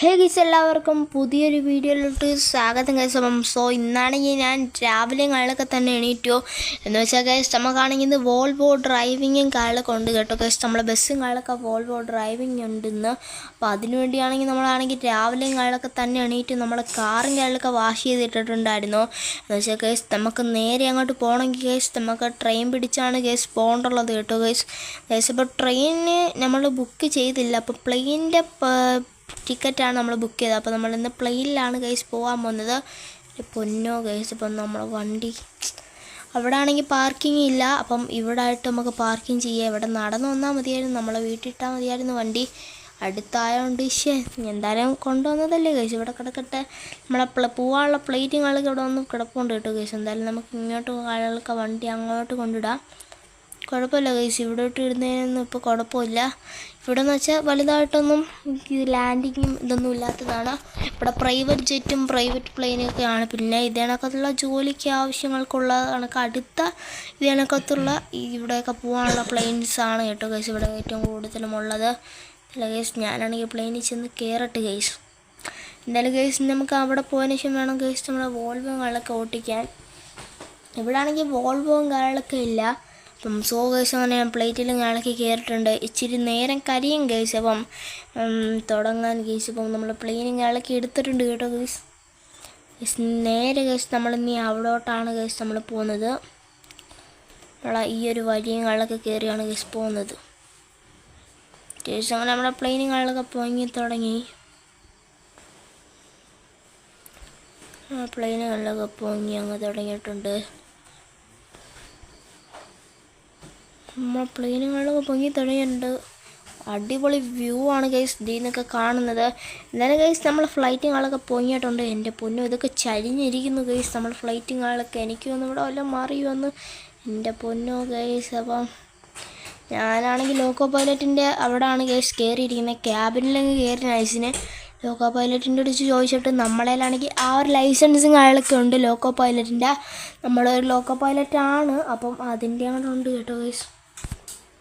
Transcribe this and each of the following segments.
ഹേ ഗീസ് എല്ലാവർക്കും പുതിയൊരു വീഡിയോയിലോട്ട് സ്വാഗതം ഗൈസ്. അപ്പം സോ ഇന്നാണെങ്കിൽ ഞാൻ രാവിലെ കാലൊക്കെ തന്നെ എണീറ്റോ. എന്ന് വെച്ചാൽ ഗൈസ് നമുക്കാണെങ്കിൽ ഇന്ന് വോൾവോ ഡ്രൈവിങ്ങും കാലൊക്കെ ഉണ്ട് കേട്ടോ ഗൈസ്. നമ്മളെ ബസ്സും കാലൊക്കെ വോൾവോ ഡ്രൈവിംഗ് ഉണ്ട് ഇന്ന്. അപ്പോൾ അതിനു വേണ്ടിയാണെങ്കിൽ നമ്മളാണെങ്കിൽ രാവിലെയും കാലൊക്കെ തന്നെ എണീറ്റ് നമ്മളെ കാറും കാലൊക്കെ വാഷ് ചെയ്തിട്ടിട്ടുണ്ടായിരുന്നു. എന്ന് വെച്ചാൽ ഗൈസ് നമുക്ക് നേരെ അങ്ങോട്ട് പോകണമെങ്കിൽ ഗൈസ് നമുക്ക് ട്രെയിൻ പിടിച്ചാണ് ഗൈസ് പോകേണ്ടുള്ളത് കേട്ടോ ഗൈസ്. ഗൈസ് ഇപ്പോൾ ട്രെയിന് നമ്മൾ ബുക്ക് ചെയ്തില്ല. അപ്പോൾ പ്ലെയിനിന്റെ ടിക്കറ്റാണ് നമ്മൾ ബുക്ക് ചെയ്തത്. അപ്പോൾ നമ്മൾ ഇന്ന് പ്ലെയിനിലാണ് ഗൈസ് പോകാൻ പോകുന്നത്. പൊന്നോ ഗൈസ് ഇപ്പം നമ്മൾ വണ്ടി. അവിടെ ആണെങ്കിൽ പാർക്കിംഗ് ഇല്ല. അപ്പം ഇവിടെ ആയിട്ട് നമുക്ക് പാർക്കിംഗ് ചെയ്യാം. ഇവിടെ നടന്നു വന്നാൽ മതിയായിരുന്നു. നമ്മളെ വീട്ടിലിട്ടാൽ മതിയായിരുന്നു വണ്ടി. അടുത്തായതുകൊണ്ട് ശേ എന്തായാലും കൊണ്ടുവന്നതല്ലേ ഗൈസ് ഇവിടെ കിടക്കട്ടെ. നമ്മളെ പ്ല പോകാനുള്ള പ്ലേറ്റുകളൊക്കെ ഇവിടെ വന്ന് കിടപ്പുണ്ട് കേട്ടോ ഗൈസ് എന്തായാലും നമുക്ക് ഇങ്ങോട്ട് ആളുകൾക്ക് വണ്ടി അങ്ങോട്ട് കൊണ്ടിടാം കുഴപ്പമില്ല ഗൈസ് ഇവിടെ ഇട്ട് ഇടുന്നതിനൊന്നും ഇപ്പോൾ കുഴപ്പമില്ല ഇവിടെ എന്ന് വെച്ചാൽ വലുതായിട്ടൊന്നും ലാൻഡിങ്ങും ഇതൊന്നും ഇല്ലാത്തതാണ്. ഇവിടെ പ്രൈവറ്റ് ജെറ്റും പ്രൈവറ്റ് പ്ലെയിനൊക്കെയാണ് പിന്നെ ഇതേണക്കത്തുള്ള ജോലിക്ക് ആവശ്യങ്ങൾക്കുള്ള കണക്ക് അടുത്ത ഇതേണക്കത്തുള്ള കണക്കത്തുള്ള ഇവിടെയൊക്കെ പോകാനുള്ള പ്ലെയിൻസ് ആണ് കേട്ടോ ഗൈസ് ഇവിടെ ഏറ്റവും കൂടുതലും ഉള്ളത്. അല്ല ഗൈസ് ഞാനാണെങ്കിൽ പ്ലെയിനിൽ ചെന്ന് കയറട്ടെ ഗൈസ് എന്തായാലും ഗൈസ് നമുക്ക് അവിടെ പോയതിനു ശേഷം വേണം ഗൈസ് നമ്മുടെ വോൾവോകളൊക്കെ ഓട്ടിക്കാൻ. ഇവിടെ ആണെങ്കിൽ വോൾവോവും കാര്യങ്ങളൊക്കെ ഇല്ല. അപ്പം സോ ഗൈസ് അങ്ങനെ ഞാൻ പ്ലേറ്റിലും ഞാളൊക്കെ കയറിയിട്ടുണ്ട്. ഇച്ചിരി നേരം കരിയും ഗൈസ് അപ്പം തുടങ്ങാൻ ഗൈസ് അപ്പം നമ്മൾ പ്ലെയിനും ഞാളൊക്കെ എടുത്തിട്ടുണ്ട് കേട്ടോ ഗൈസ്. ഗൈസ് നേരെ ഗൈസ് നമ്മൾ ഇനി അവിടോട്ടാണ് ഗൈസ് നമ്മൾ പോകുന്നത്. നമ്മളെ ഈ ഒരു വഴിയും കാളൊക്കെ കയറിയാണ് ഗൈസ് പോകുന്നത്. ഗൈസ് അങ്ങനെ നമ്മുടെ പ്ലെയിനും കാളൊക്കെ പൊങ്ങി തുടങ്ങി. പ്ലെയിനുകളിലൊക്കെ പൊങ്ങി അങ്ങ് തുടങ്ങിയിട്ടുണ്ട്. നമ്മൾ പ്ലെയിനുകളിലൊക്കെ പൊങ്ങി തുടങ്ങിയിട്ടുണ്ട് അടിപൊളി വ്യൂ ആണ് ഗൈസ് ഇതിൽ നിന്നൊക്കെ കാണുന്നത്. എന്നാലും ഗൈസ് നമ്മൾ ഫ്ലൈറ്റുകളൊക്കെ പൊങ്ങിയിട്ടുണ്ട്. എന്റെ പൊന്നു ഇതൊക്കെ ചരിഞ്ഞിരിക്കുന്നു ഗൈസ് നമ്മൾ ഫ്ലൈറ്റുകളൊക്കെ എനിക്ക് വന്ന് ഇവിടെ വല്ലതും വന്ന് എന്റെ പൊന്നു ഗൈസ് അപ്പം ഞാനാണെങ്കിൽ ലോക്കോ പൈലറ്റിന്റെ അവിടെയാണ് ഗൈസ് കയറിയിരിക്കുന്നത് ക്യാബിനിലങ്ങ് കയറി നൈസിന് ലോക്കോ പൈലറ്റിന്റെ അടുത്ത് ചോദിച്ചിട്ട് നമ്മളേലാണെങ്കിൽ ആ ഒരു ലൈസൻസും കാര്യങ്ങളൊക്കെ ഉണ്ട് ലോക്കോ പൈലറ്റിന്റെ നമ്മളൊരു ലോക്കോ പൈലറ്റാണ് അപ്പം അതിന്റെ അങ്ങോട്ടുണ്ട് കേട്ടോ ഗൈസ്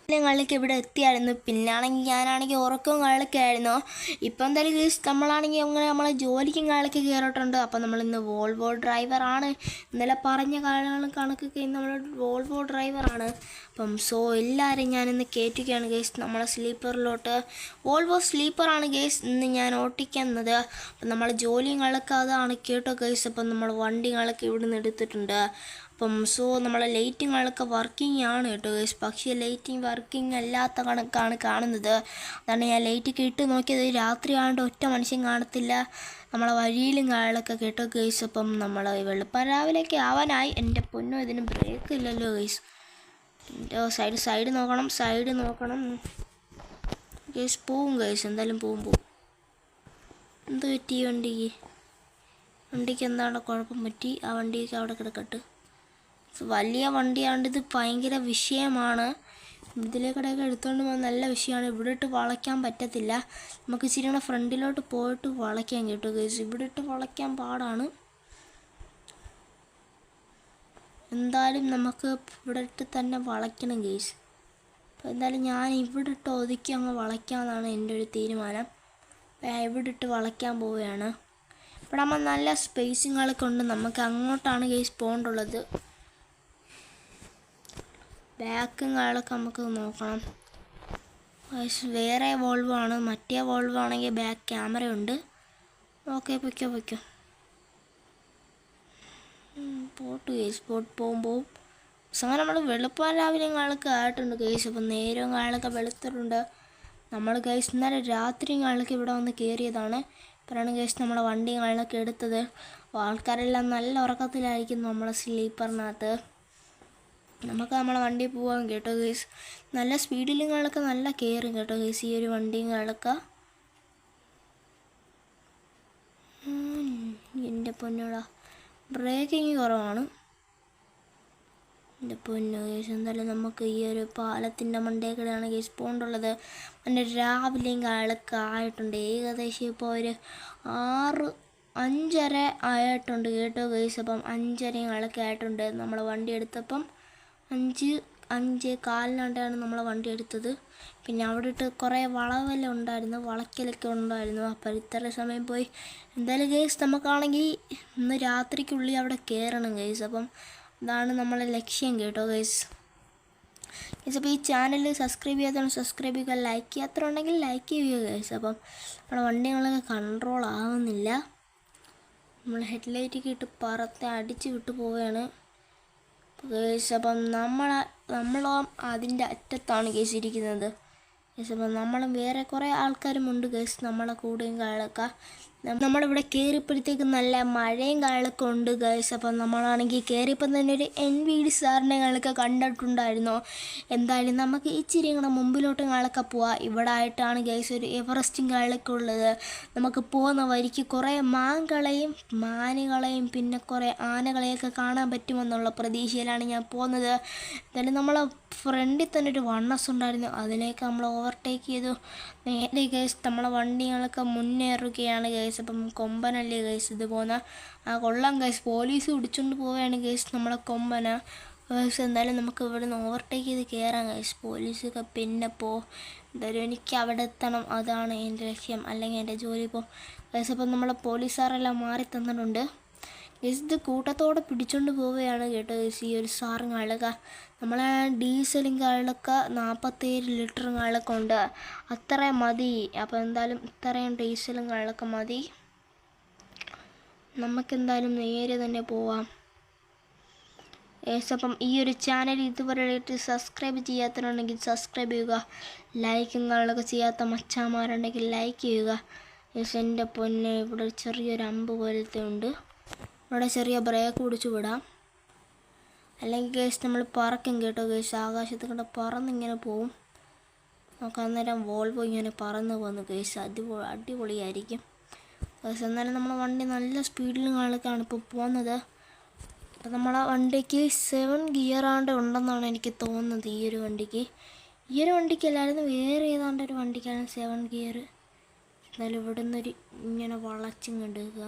കളിക്ക് ഇവിടെ എത്തിയായിരുന്നു. പിന്നാണെങ്കിൽ ഞാനാണെങ്കിൽ ഉറക്കവും കാളൊക്കെ ആയിരുന്നു. ഇപ്പം എന്തായാലും നമ്മളാണെങ്കിൽ അങ്ങനെ നമ്മളെ ജോലിക്കും കാളൊക്കെ കയറിയിട്ടുണ്ട് അപ്പം നമ്മൾ ഇന്ന് വോൾവോ ഡ്രൈവറാണ്. ഇന്നലെ പറഞ്ഞ കാലങ്ങളും കണക്കൊക്കെ ഇന്ന് നമ്മൾ വോൾവോ ഡ്രൈവറാണ്. അപ്പം സോ എല്ലാവരും ഞാനിന്ന് കയറ്റുകയാണ് ഗേസ്. നമ്മളെ സ്ലീപ്പറിലോട്ട് വോൾവോ സ്ലീപ്പറാണ് ഗേസ് ഇന്ന് ഞാൻ ഓട്ടിക്കുന്നത്. അപ്പം നമ്മളെ ജോലിയും കാളൊക്കെ അതാണ് കേട്ടോ ഗേസ്. അപ്പം നമ്മൾ വണ്ടികളൊക്കെ ഇവിടെ നിന്ന് എടുത്തിട്ടുണ്ട്. അപ്പം സോ നമ്മളെ ലൈറ്റിങ്ങുകളൊക്കെ വർക്കിംഗ് ആണ് കേട്ടോ ഗൈസ് പക്ഷേ ലൈറ്റിംഗ് വർക്കിംഗ് അല്ലാത്ത കണക്കാണ് കാണുന്നത്. അതാണ് ഞാൻ ലൈറ്റൊക്കെ ഇട്ട് നോക്കിയത്. രാത്രി ആണ്ട് ഒറ്റ മനുഷ്യൻ കാണത്തില്ല. നമ്മളെ വഴിയിലും കാലൊക്കെ കേട്ടോ ഗൈസ് അപ്പം നമ്മൾ വെളുപ്പം രാവിലെയൊക്കെ ആവാനായി. എന്റെ പൊന്നോ ഇതിന് ബ്രേക്ക് ഇല്ലല്ലോ ഗൈസ് സൈഡ് സൈഡ് നോക്കണം സൈഡ് നോക്കണം. ഗൈസ് പോവും ഗൈസ് എന്തായാലും പോവും പോവും. എന്ത് പറ്റി വണ്ടിക്ക്? വണ്ടിക്ക് എന്താണ് കുഴപ്പം പറ്റി? ആ വണ്ടിയൊക്കെ അവിടെ കിടക്കട്ടെ. വലിയ വണ്ടിയാണ്ട് ഇത് ഭയങ്കര വിഷയമാണ്. ഇതിലേക്കൂടെയൊക്കെ എടുത്തുകൊണ്ട് പോകാൻ നല്ല വിഷയമാണ്. ഇവിടെ ഇട്ട് വളയ്ക്കാൻ പറ്റത്തില്ല. നമുക്ക് ഇച്ചിരി കൂടെ ഫ്രണ്ടിലോട്ട് പോയിട്ട് വളയ്ക്കാൻ കേട്ടോ കേസ് ഇവിടെ ഇട്ട് വളയ്ക്കാൻ പാടാണ്. എന്തായാലും നമുക്ക് ഇവിടെ ഇട്ട് തന്നെ വളയ്ക്കണം കേസ് അപ്പോൾ എന്തായാലും ഞാൻ ഇവിടെ ഇട്ട് ഒതുക്കി അങ്ങ് വളയ്ക്കാമെന്നാണ് എന്റെ ഒരു തീരുമാനം. ഇവിടെ ഇട്ട് വളയ്ക്കാൻ പോവുകയാണ്. ഇവിടെ നമ്മൾ നല്ല സ്പേസിങ്ങളൊക്കെ ഉണ്ട്. നമുക്ക് അങ്ങോട്ടാണ് കേസ് പോകേണ്ടുള്ളത് ബാക്കും കാലൊക്കെ നമുക്ക് നോക്കണം വേറെ വോൾവ് ആണ് മറ്റേ വോൾവ് ആണെങ്കിൽ ബാക്ക് ക്യാമറ ഉണ്ട്. ഓക്കെ പൊയ്ക്കോ പൊയ്ക്കോ. പോട്ട് കേസ് പോട്ട് പോകുമ്പോൾ സമയം നമ്മൾ വെളുപ്പം രാവിലെ കാലൊക്കെ ആയിട്ടുണ്ട് കേസ്. അപ്പം നേരവും കാലൊക്കെ വെളുത്തിട്ടുണ്ട്. നമ്മൾ കേസ് ഇന്നലെ രാത്രിയും കാലൊക്കെ ഇവിടെ വന്ന് കയറിയതാണ് ഇപ്പോഴാണ് കേസ് നമ്മളെ വണ്ടിയും കാലൊക്കെ എടുത്തത്. ആൾക്കാരെല്ലാം നല്ല ഉറക്കത്തിലായിരിക്കും നമ്മളെ സ്ലീപ്പറിനകത്ത്. നമുക്ക് നമ്മളെ വണ്ടി പോവാം കേട്ടോ ഗൈസ് നല്ല സ്പീഡിലും കാളൊക്കെ നല്ല കയറും കേട്ടോ ഗൈസ് ഈ ഒരു വണ്ടിയും കാളൊക്കെ എന്റെ പൊന്നോടാ. ബ്രേക്കിങ് കുറവാണ്. എന്റെ പൊന്നോ ഗൈസ് എന്തായാലും നമുക്ക് ഈ ഒരു പാലത്തിന്റെ മണ്ടേക്കടെയാണ് ഗൈസ് പോകേണ്ടുള്ളത് എന്റെ രാവിലെയും കാളൊക്കെ ആയിട്ടുണ്ട്. ഏകദേശം ഇപ്പോൾ ഒരു ആറ് അഞ്ചര ആയിട്ടുണ്ട് കേട്ടോ ഗൈസ് അപ്പം അഞ്ചരയും കാളൊക്കെ ആയിട്ടുണ്ട്. നമ്മൾ വണ്ടി എടുത്തപ്പം അഞ്ച് അഞ്ച് കാലിനാണ്ടാണ് നമ്മൾ വണ്ടി എടുത്തത്. പിന്നെ അവിടെ ഇട്ട് കുറേ വളവെല്ലാം ഉണ്ടായിരുന്നു വളയ്ക്കലൊക്കെ ഉണ്ടായിരുന്നു. അപ്പോൾ ഇത്ര സമയം പോയി. എന്തായാലും ഗേസ് നമുക്കാണെങ്കിൽ ഇന്ന് രാത്രിക്കുള്ളിൽ അവിടെ കയറണം ഗേസ് അപ്പം അതാണ് നമ്മളെ ലക്ഷ്യം കേട്ടോ ഗേസ് ഗേസ് അപ്പോൾ ഈ ചാനൽ സബ്സ്ക്രൈബ് ചെയ്യാത്ത സബ്സ്ക്രൈബ് ചെയ്യുക ലൈക്ക് ചെയ്യാത്ത ഉണ്ടെങ്കിൽ ലൈക്ക് ചെയ്യുക ഗേസ് അപ്പം നമ്മുടെ വണ്ടികളൊക്കെ കൺട്രോൾ ആവുന്നില്ല. നമ്മൾ ഹെഡ്ലൈറ്റൊക്കെ ഇട്ട് പറത്തെ അടിച്ച് വിട്ടു പോവുകയാണ്. ഗേസ് അപ്പം നമ്മൾ നമ്മളും അതിന്റെ അറ്റത്താണ് കേസ് ഇരിക്കുന്നത്. ഗേസ് അപ്പം നമ്മളും വേറെ കുറേ ആൾക്കാരുമുണ്ട് ഗേസ് നമ്മളെ കൂടെയും കാളൊക്കെ. നമ്മളിവിടെ കയറിയപ്പോഴത്തേക്ക് നല്ല മഴയും കാലൊക്കെ ഉണ്ട് ഗേസ് അപ്പം നമ്മളാണെങ്കിൽ കയറിയപ്പം തന്നെ ഒരു എൻ വി ഡി സാറിനെ ഞങ്ങളൊക്കെ കണ്ടിട്ടുണ്ടായിരുന്നു. എന്തായാലും നമുക്ക് ഇച്ചിരി ഇങ്ങനെ മുമ്പിലോട്ട് ഞങ്ങളൊക്കെ പോവാം. ഇവിടെ ആയിട്ടാണ് ഗേസ് ഒരു എവറസ്റ്റും കാലൊക്കെ ഉള്ളത്. നമുക്ക് പോകുന്ന വഴിക്ക് കുറേ മാങ്കളെയും മാനുകളെയും പിന്നെ കുറേ ആനകളെയൊക്കെ കാണാൻ പറ്റുമെന്നുള്ള പ്രതീക്ഷയിലാണ് ഞാൻ പോകുന്നത്. എന്തായാലും നമ്മളെ ഫ്രണ്ടിൽ തന്നെ ഒരു വണ്ണസ് ഉണ്ടായിരുന്നു. അതിലേക്ക് നമ്മൾ ഓവർടേക്ക് ചെയ്തു. നേരെ ഗൈസ് നമ്മളെ വണ്ടികളൊക്കെ മുന്നേറുകയാണ് ഗൈസ് അപ്പം കൊമ്പനല്ലേ ഗൈസ് ഇത് പോകുന്ന ആ കൊള്ളാം ഗൈസ്. പോലീസ് പിടിച്ചുകൊണ്ട് പോവുകയാണ് ഗൈസ് നമ്മളെ കൊമ്പന. ഗൈസ് എന്തായാലും നമുക്ക് ഇവിടെ നിന്ന് ഓവർടേക്ക് ചെയ്ത് കയറാം ഗൈസ്. പോലീസൊക്കെ പിന്നെ പോ. എന്തായാലും എനിക്ക് അവിടെ എത്തണം. അതാണ് എന്റെ ലക്ഷ്യം. അല്ലെങ്കിൽ എന്റെ ജോലി ഇപ്പോൾ ഗൈസ് അപ്പം നമ്മളെ പോലീസുകാരെല്ലാം മാറി തന്നിട്ടുണ്ട്. ഗൈസ് ഇത് കൂട്ടത്തോടെ പിടിച്ചോണ്ട് പോവുകയാണ് കേട്ടോ ഈ ഒരു സാറും കാളൊക്കെ നമ്മളെ ഡീസലും കാളൊക്കെ നാൽപ്പത്തേഴ് ലിറ്ററും കാളൊക്കെ ഉണ്ട്. അത്രയും മതി. അപ്പോൾ എന്തായാലും ഇത്രയും ഡീസലും കാളൊക്കെ മതി. നമുക്കെന്തായാലും നേരെ തന്നെ പോവാം. അപ്പം ഈ ഒരു ചാനൽ ഇതുവരെയായിട്ട് സബ്സ്ക്രൈബ് ചെയ്യാത്തവരുണ്ടെങ്കിൽ സബ്സ്ക്രൈബ് ചെയ്യുക. ലൈക്കും കാര്യങ്ങളൊക്കെ ചെയ്യാത്ത മച്ചാമാരുണ്ടെങ്കിൽ ലൈക്ക് ചെയ്യുക. യെസ് എന്റെ പൊന്നെ ഇവിടെ ചെറിയൊരു അമ്പ് പോലത്തെ ഉണ്ട്. ഇവിടെ ചെറിയ ബ്രേക്ക് പിടിച്ച് വിടാം. അല്ലെങ്കിൽ കേസ് നമ്മൾ പറക്കും കേട്ടോ കേസ് ആകാശത്ത് കൂടെ പറന്നിങ്ങനെ പോവും. നമുക്ക് അന്നേരം വോൾവോ ഇങ്ങനെ പറന്ന് പോകുന്നു കേസ് അടിപൊളി അടിപൊളിയായിരിക്കും. കേസ് എന്നാലും നമ്മുടെ വണ്ടി നല്ല സ്പീഡിലും കാണിക്കാണ് ഇപ്പോൾ പോകുന്നത്. അപ്പോൾ നമ്മളെ വണ്ടിക്ക് സെവൻ ഗിയർ ആണ്ട് ഉണ്ടെന്നാണ് എനിക്ക് തോന്നുന്നത് ഈ ഒരു വണ്ടിക്ക്. ഈ ഒരു വണ്ടിക്ക് എല്ലാവരും വേറെ ഏതാണ്ട് ഒരു വണ്ടിക്കാണ് സെവൻ ഗിയർ എന്നാലും ഇവിടെ നിന്നൊരു ഇങ്ങനെ വളച്ചും കണ്ടുക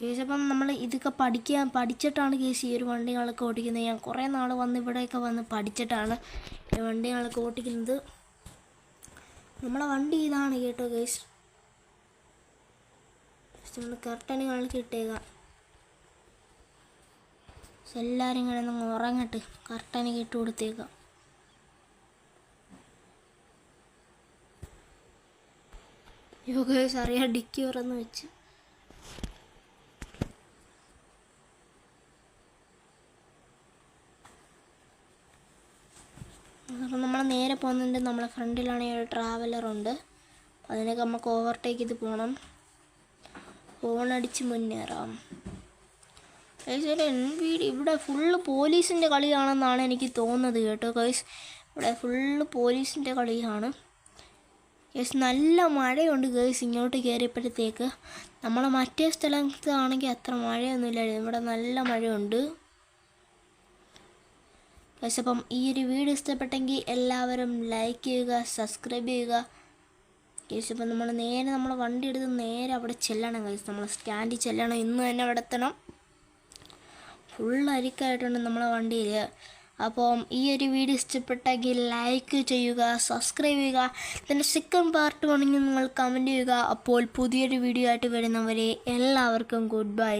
കേസ് അപ്പം നമ്മൾ ഇതൊക്കെ പഠിക്കാൻ പഠിച്ചിട്ടാണ് കേസ് ഈ ഒരു വണ്ടികളൊക്കെ ഓടിക്കുന്നത്. ഞാൻ കുറേ നാൾ വന്ന് ഇവിടെയൊക്കെ വന്ന് പഠിച്ചിട്ടാണ് ഈ വണ്ടികളൊക്കെ ഓടിക്കുന്നത്. നമ്മളെ വണ്ടി ഇതാണ് കേട്ടോ കേസ് നമ്മൾ കർട്ടനുകളൊക്കെ ഇട്ടേക്കാം. എല്ലാവരും ഇങ്ങനെ ഒന്ന് ഉറങ്ങട്ട് കർട്ടനൊക്കെ ഇട്ട് കൊടുത്തേക്കാം. യോഗേഷ് അറിയാം ഡിക്കി ഉറന്ന് വെച്ച് അപ്പം നമ്മൾ നേരെ പോകുന്നുണ്ട്. നമ്മളെ ഫ്രണ്ടിലാണെങ്കിൽ ഒരു ട്രാവലറുണ്ട് അതിനൊക്കെ നമുക്ക് ഓവർടേക്ക് ചെയ്ത് പോകണം ഫോണടിച്ച് മുന്നേറാം. കൈസ് എൻ വീട് ഇവിടെ ഫുള്ള് പോലീസിന്റെ കളിയാണെന്നാണ് എനിക്ക് തോന്നുന്നത് കേട്ടോ കൈസ് ഇവിടെ ഫുള്ള് പോലീസിന്റെ കളിയാണ്. യെസ് നല്ല മഴയുണ്ട് കേസ് ഇങ്ങോട്ട് കയറിയപ്പോഴത്തേക്ക് നമ്മളെ മറ്റേ സ്ഥലത്താണെങ്കിൽ അത്ര മഴയൊന്നുമില്ലായിരുന്നു. ഇവിടെ നല്ല മഴയുണ്ട്. ഗൈസ് അപ്പം ഈ ഒരു വീഡിയോ ഇഷ്ടപ്പെട്ടെങ്കിൽ എല്ലാവരും ലൈക്ക് ചെയ്യുക സബ്സ്ക്രൈബ് ചെയ്യുക. ഗൈസ് അപ്പം നമ്മൾ നേരെ നമ്മൾ വണ്ടി എടുത്ത് നേരെ അവിടെ ചെല്ലണം ഗൈസ് നമ്മൾ സ്റ്റാൻഡിൽ ചെല്ലണം. ഇന്ന് തന്നെ അവിടെ എത്തണം. ഫുൾ അരിക്കായിട്ടുണ്ട് നമ്മളെ വണ്ടിയിൽ അപ്പം ഈ ഒരു വീഡിയോ ഇഷ്ടപ്പെട്ടെങ്കിൽ ലൈക്ക് ചെയ്യുക സബ്സ്ക്രൈബ് ചെയ്യുക. ഇതിന്റെ സെക്കൻഡ് പാർട്ട് വേണമെങ്കിൽ നിങ്ങൾ കമന്റ് ചെയ്യുക. അപ്പോൾ പുതിയൊരു വീഡിയോ ആയിട്ട് വരുന്നവരെ എല്ലാവർക്കും ഗുഡ് ബൈ